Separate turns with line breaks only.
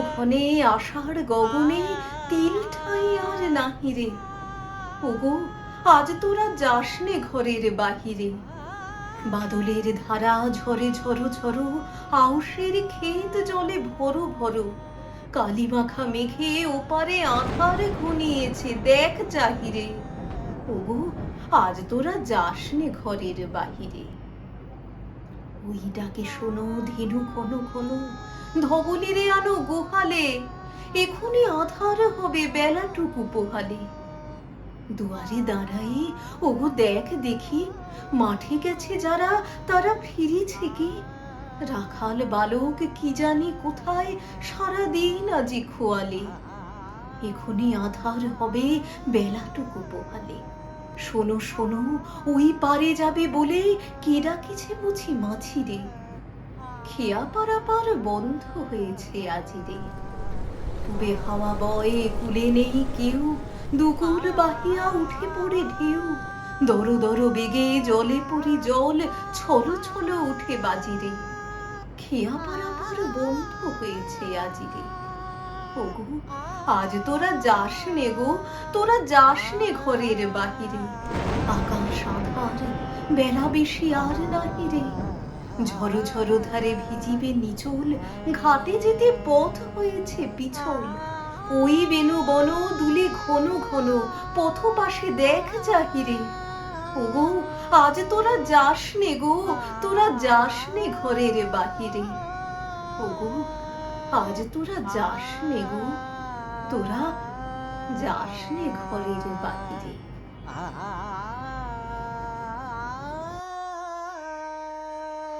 ঘনে আষাঢ় গগনে তিল ঠাঁই আর নাহি ওগো, আজ তোরা যাসনে ঘরের বাহিরে। বাদলের ধারা ঝরে ঝরো ঝরো, আউশের ক্ষেত জলে ভরো ভরো। কালী মাখা মেঘে ওপারে আধার ঘনিয়েছে, দেখ চাহিরে। ওগো, আজ তোরা যাসনে ঘরের বাহিরে। ওই ডাকে শোনো, ধেনু ঘন ঘন ধবলিরে আনো গোহালে এখনই আধার হবে বেলাটুকু পোহালে। দুয়ারে দাঁড়াই ওগো দেখ দেখি, মাঠে গেছে যারা, তারা ফিরেছে কি? রাখাল বালক কি জানি কোথায়, সারাদিন আজি খোয়ালে। এখনই আধার হবে বেলাটুকু পোহালে। শোনো শোনো, ওই পারে যাবে বলে কে ডাকিছে বুঝি মাছি রে খেয়া পারাপার বন্ধ হয়েছে আজি রে পূবে হাওয়া বয়ে কুলে নেই কেউ, দুকুল বাহিয়া উঠে পড়ে ঢেউ। দর দর বেগে জলে পড়ি জল, ছলো ছলো উঠে বাজিরে খেয়া পারাপার বন্ধ হয়েছে আজি রে ওগো, আজ তোরা যাস নে গো, তোরা যাস নে ঘরের বাহিরে। আকাশ আধার, বেলা বেশি আর নাহি রে। ঝরো ঝরো ধারে ভিজিবে নিচল ঘাটে যেতে পথ হয়েছে পিছল। ওই বেনু বন, দুলে ঘন ঘন, পথ পাশে দেখ চাহিরে ওগো, আজ তোরা যাস নে গো, তোরা যাস নে ঘরের বাহিরে। ওগো, আজ তোরা যাস নে গো, তোরা যাস নে ঘরের বাহিরে।